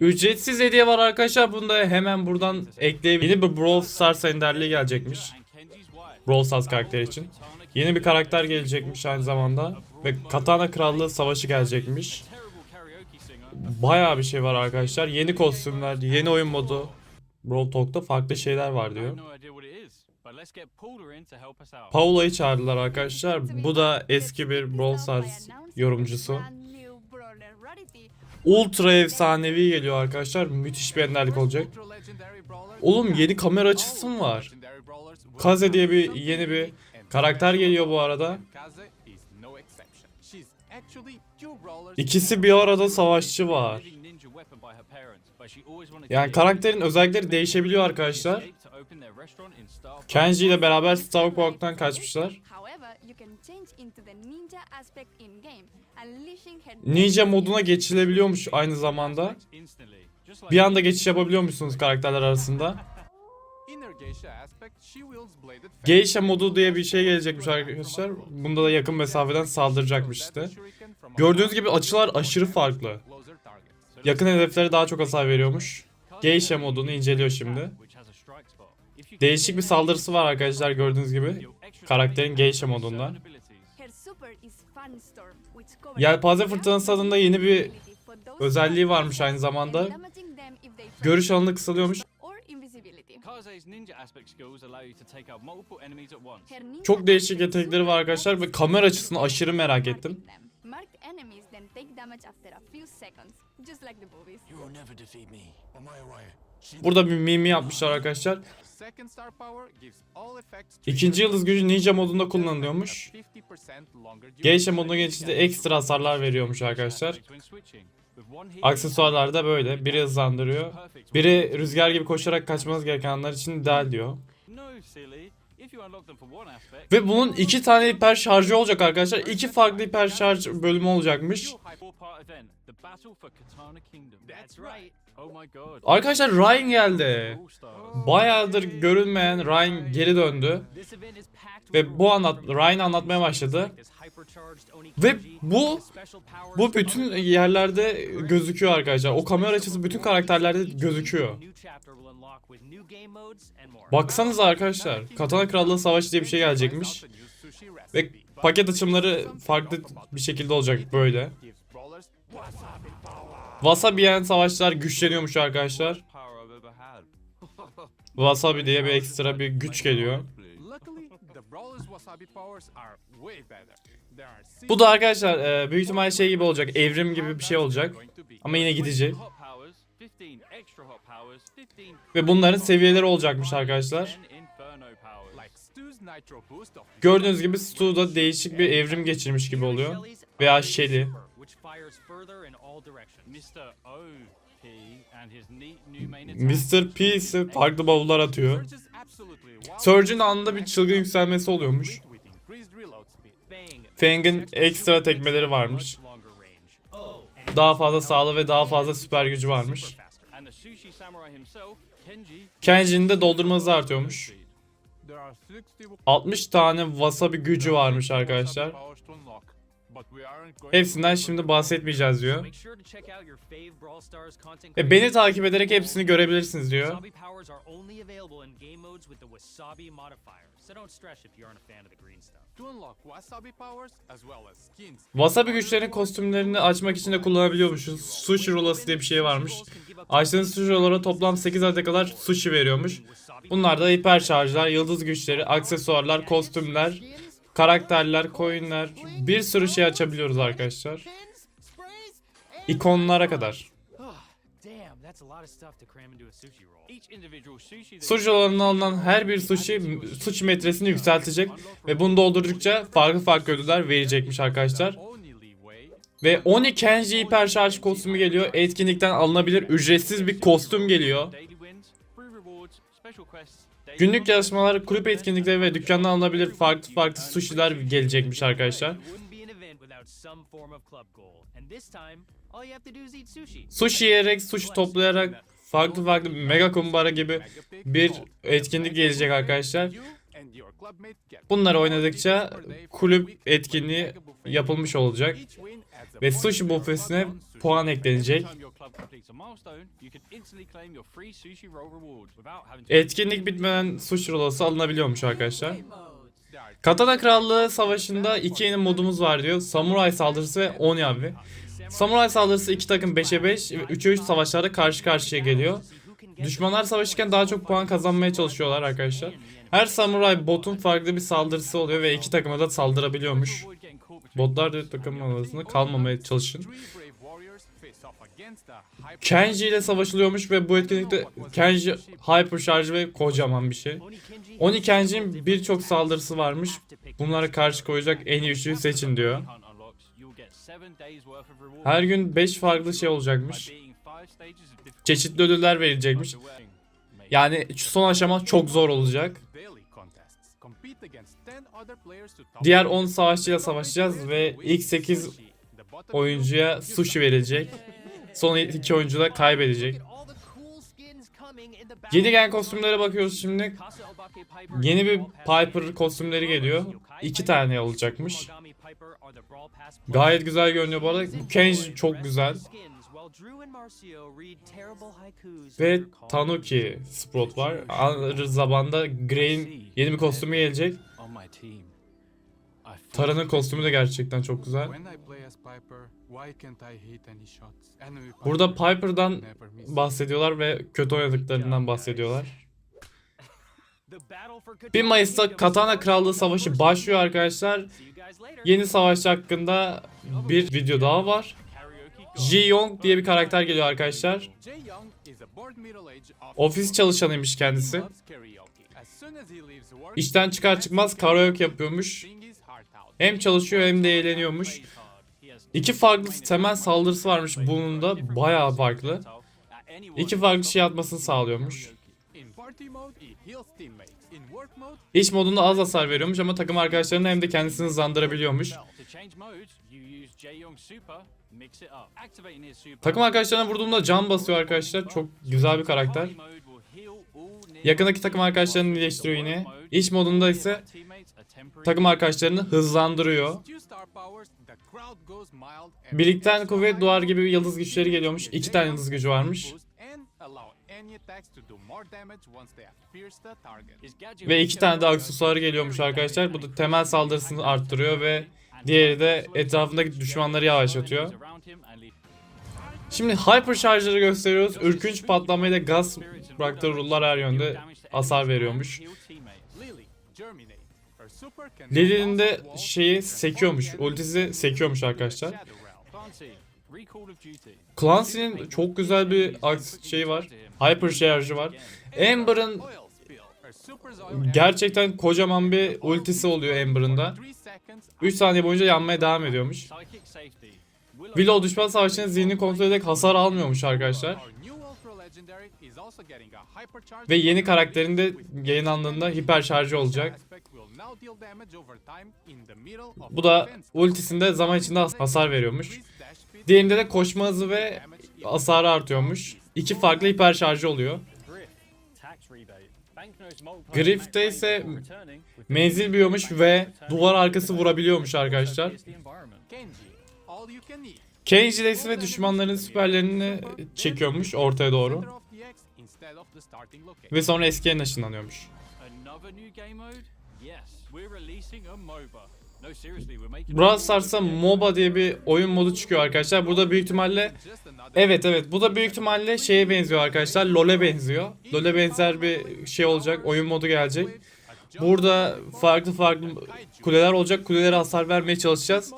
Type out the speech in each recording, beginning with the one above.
Ücretsiz hediye var arkadaşlar. Bunu da hemen buradan ekleyebilirim. Yeni bir Brawl Stars enderliği gelecekmiş. Brawl Stars karakteri için. Yeni bir karakter gelecekmiş aynı zamanda. Ve Katana Krallığı Savaşı gelecekmiş. Bayağı bir şey var arkadaşlar. Yeni kostümler, yeni oyun modu. Brawl Talk'ta farklı şeyler var diyor. Paula'yı çağırdılar arkadaşlar. Bu da eski bir Brawl Stars yorumcusu. Ultra efsanevi geliyor arkadaşlar. Müthiş bir enderlik olacak. Oğlum yeni kamera açısı mı var? Kaze diye bir yeni bir karakter geliyor bu arada. İkisi bir arada savaşçı var. Yani karakterin özellikleri değişebiliyor arkadaşlar. Kenji ile beraber Starbucks'tan kaçmışlar. Ninja moduna geçilebiliyormuş aynı zamanda. Bir anda geçiş yapabiliyor musunuz karakterler arasında? Geisha modu diye bir şey gelecekmiş arkadaşlar. Bunda da yakın mesafeden saldıracakmış işte. Gördüğünüz gibi açılar aşırı farklı. Yakın hedeflere daha çok hasar veriyormuş. Geisha modunu inceliyor şimdi. Değişik bir saldırısı var arkadaşlar gördüğünüz gibi. Karakterin Geisha modunda. Yelpaze fırtınası adında yeni bir özelliği varmış aynı zamanda. Görüş alanı kısalıyormuş. Çok değişik yetenekleri var arkadaşlar ve kamera açısını aşırı merak ettim. Burada bir mimi yapmışlar arkadaşlar. İkinci yıldız gücü ninja modunda kullanılıyormuş. Geisha moduna geçişte ekstra hasarlar veriyormuş arkadaşlar. Aksesuarlar da böyle. Biri hızlandırıyor. Biri rüzgar gibi koşarak kaçmanız gereken anlar için ideal diyor. Ve bunun iki tane hiper şarjı olacak arkadaşlar. İki farklı hiper şarj bölümü olacakmış. Arkadaşlar Ryan geldi. Bayağıdır görünmeyen Ryan geri döndü. Ve bu anlat Ryan anlatmaya başladı. Ve bu bu bütün yerlerde gözüküyor arkadaşlar. O kamera açısı bütün karakterlerde gözüküyor. Baksanıza arkadaşlar. Katana Krallığı Savaşı diye bir şey gelecekmiş. Ve paket açımları farklı bir şekilde olacak böyle. Wasabi'yen savaşçılar güçleniyormuş arkadaşlar. Wasabi diye bir ekstra bir güç geliyor. Bu da arkadaşlar e, büyük ihtimalle şey gibi olacak. Evrim gibi bir şey olacak. Ama yine gidici. Ve bunların seviyeleri olacakmış arkadaşlar. Gördüğünüz gibi Stu'da değişik bir evrim geçirmiş gibi oluyor. Veya Shelly. Mr. P ise farklı bavullar atıyor. Surge'ün anında bir çılgın yükselmesi oluyormuş. Fang'in ekstra tekmeleri varmış. Daha fazla sağlığı ve daha fazla süper gücü varmış. Kenji'nin de doldurma hızı artıyormuş. 60 tane wasabi gücü varmış arkadaşlar. Hepsinden şimdi bahsetmeyeceğiz diyor. E beni takip ederek hepsini görebilirsiniz diyor. Wasabi güçlerinin kostümlerini açmak için de kullanabiliyormuşuz. Sushi rolası diye bir şey varmış. Açtığınız sushi rolara toplam 8 adet kadar sushi veriyormuş. Bunlar da hiper şarjlar, yıldız güçleri, aksesuarlar, kostümler, karakterler, coinler, bir sürü şey açabiliyoruz arkadaşlar. İkonlara kadar. Sushi alanına alınan her bir sushi sushi metresini yükseltecek ve bunu doldurdukça farklı farklı ödüller verecekmiş arkadaşlar. Ve Oni Kenji hiper şarj kostümü geliyor. Etkinlikten alınabilir ücretsiz bir kostüm geliyor. Günlük yarışmalar, kulüp etkinlikleri ve dükkandan alınabilir farklı farklı sushi'ler gelecekmiş arkadaşlar. Sushi yiyerek, sushi toplayarak farklı farklı mega kumbara gibi bir etkinlik gelecek arkadaşlar. Bunları oynadıkça kulüp etkinliği yapılmış olacak. Ve sushi buffesine puan eklenecek. Etkinlik bitmeden sushi rolası alınabiliyormuş arkadaşlar. Katana Krallığı Savaşı'nda iki yeni modumuz var diyor. Samuray saldırısı ve Oni abi. Samuray saldırısı iki takım 5'e 5 ve 3'e 3 savaşlarda karşı karşıya geliyor. Düşmanlar savaşırken daha çok puan kazanmaya çalışıyorlar arkadaşlar. Her samuray botun farklı bir saldırısı oluyor ve iki takıma da saldırabiliyormuş. Botlar da takım arasında kalmamaya çalışın. Kenji ile savaşılıyormuş ve bu etkinlikte Kenji hyper şarjı ve kocaman bir şey. Oni Kenji'nin birçok saldırısı varmış. Bunlara karşı koyacak en iyi üçlüyü seçin diyor. Her gün 5 farklı şey olacakmış. Çeşitli ödüller verilecekmiş. Yani son aşama çok zor olacak. Diğer 10 savaşçıyla savaşacağız ve ilk 8 oyuncuya sushi verilecek. Son 2 oyuncu da kaybedecek. Yeni gelen kostümlere bakıyoruz şimdi. Yeni bir Piper kostümleri geliyor. İki tane olacakmış. Gayet güzel görünüyor bu arada. Bu Kenji çok güzel. Ve Tanuki Sprout var. Aynı zamanda Grey'in yeni bir kostümü gelecek. Tara'nın kostümü de gerçekten çok güzel. Burada Piper'dan bahsediyorlar ve kötü oynadıklarından bahsediyorlar. 1 Mayıs'ta Katana Krallığı Savaşı başlıyor arkadaşlar. Yeni savaşçı hakkında bir video daha var. Ji Young diye bir karakter geliyor arkadaşlar. Ofis çalışanıymış kendisi. İşten çıkar çıkmaz karaoke yapıyormuş. Hem çalışıyor hem de eğleniyormuş. İki farklı temel saldırısı varmış bunun da bayağı farklı. İki farklı şey atmasını sağlıyormuş. İş modunda az hasar veriyormuş ama takım arkadaşlarına hem de kendisini hızlandırabiliyormuş. Takım arkadaşlarına vurduğumda can basıyor arkadaşlar. Çok güzel bir karakter. Yakındaki takım arkadaşlarını iyileştiriyor yine. İş modunda ise takım arkadaşlarını hızlandırıyor. Birlikten kuvvet doğar gibi yıldız güçleri geliyormuş. İki tane yıldız gücü varmış. Ve iki tane de aksesuarı geliyormuş arkadaşlar. Bu da temel saldırısını arttırıyor ve diğeri de etrafındaki düşmanları yavaşlatıyor. Şimdi hyper şarjları gösteriyoruz. Ürkünç patlamayla gaz bıraktığı rullar her yönde hasar veriyormuş. Lily'nin de şeyi sekiyormuş. Ultisi sekiyormuş arkadaşlar. Clancy'nin çok güzel bir aks- şey var. Hyper şarjı var. Amber'ın gerçekten kocaman bir ultisi oluyor Amber'ın da. 3 saniye boyunca yanmaya devam ediyormuş. Willow düşman savaşçının zihnini kontrol ederek hasar almıyormuş arkadaşlar. Ve yeni karakterinde yayınlandığında hiper şarjı olacak. Bu da ultisinde zaman içinde has- hasar veriyormuş. Diğerinde de koşma hızı ve hasarı artıyormuş. İki farklı hiper şarjı oluyor. Griff'te ise menzil büyüyormuş ve duvar arkası vurabiliyormuş arkadaşlar. Kenji de ise düşmanların süperlerini çekiyormuş ortaya doğru. Ve sonra eski yerine ışınlanıyormuş. Brawl Stars'a MOBA diye bir oyun modu çıkıyor arkadaşlar. Burada büyük ihtimalle Evet evet bu da büyük ihtimalle şeye benziyor arkadaşlar. LoL'e benziyor. LoL'e benzer bir şey olacak. Oyun modu gelecek. Burada farklı farklı kuleler olacak. Kulelere hasar vermeye çalışacağız.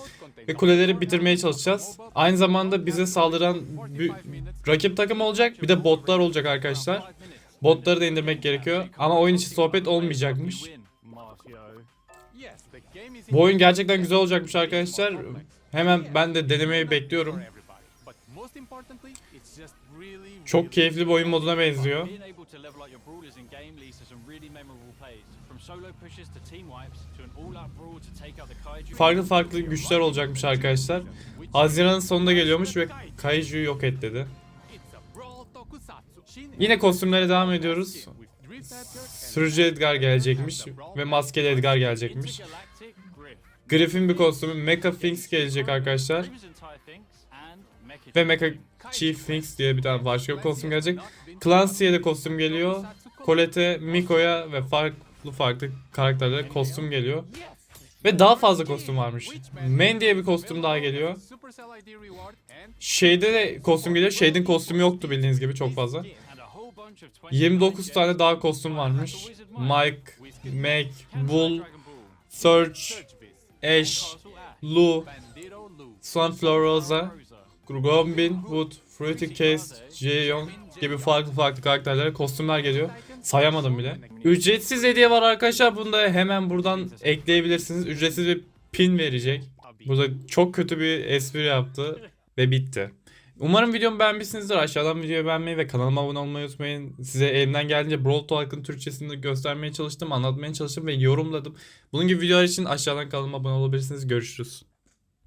Ve kuleleri bitirmeye çalışacağız. Aynı zamanda bize saldıran bir rakip takım olacak. Bir de botlar olacak arkadaşlar. Botları da indirmek gerekiyor. Ama oyun içi sohbet olmayacakmış. Bu oyun gerçekten güzel olacakmış arkadaşlar. Hemen ben de denemeyi bekliyorum. Çok keyifli bir oyun moduna benziyor. Farklı farklı güçler olacakmış arkadaşlar. Haziran'ın sonunda geliyormuş ve Kaiju'yu yok et dedi. Yine kostümlere devam ediyoruz. Sürücü Edgar gelecekmiş ve maskeli Edgar gelecekmiş. Griffin bir kostümü. Mecha Finks gelecek arkadaşlar. Ve Mecha Chief Finks diye bir tane başka bir kostüm gelecek. Clancy'ye de kostüm geliyor. Colette, Miko'ya ve farklı farklı karakterlere kostüm geliyor. Ve daha fazla kostüm varmış. Man diye bir kostüm daha geliyor. Shade'e de kostüm geliyor. Shade'in kostümü yoktu bildiğiniz gibi çok fazla. 29 tane daha kostüm varmış. Mike, Meg, Bull, Surge, Ash, Lu, Sunflower Rosa, Goblin, Wood, Fruity Case, Jaeyoung gibi farklı farklı karakterlere kostümler geliyor. Sayamadım bile. Ücretsiz hediye var arkadaşlar. Bunu da hemen buradan ekleyebilirsiniz. Ücretsiz bir pin verecek. Burada çok kötü bir espri yaptı ve bitti. Umarım videomu beğenmişsinizdir. Aşağıdan videoyu beğenmeyi ve kanalıma abone olmayı unutmayın. Size elimden geldiğince Brawl Talk'ın Türkçesini göstermeye çalıştım, anlatmaya çalıştım ve yorumladım. Bunun gibi videolar için aşağıdan kanalıma abone olabilirsiniz. Görüşürüz.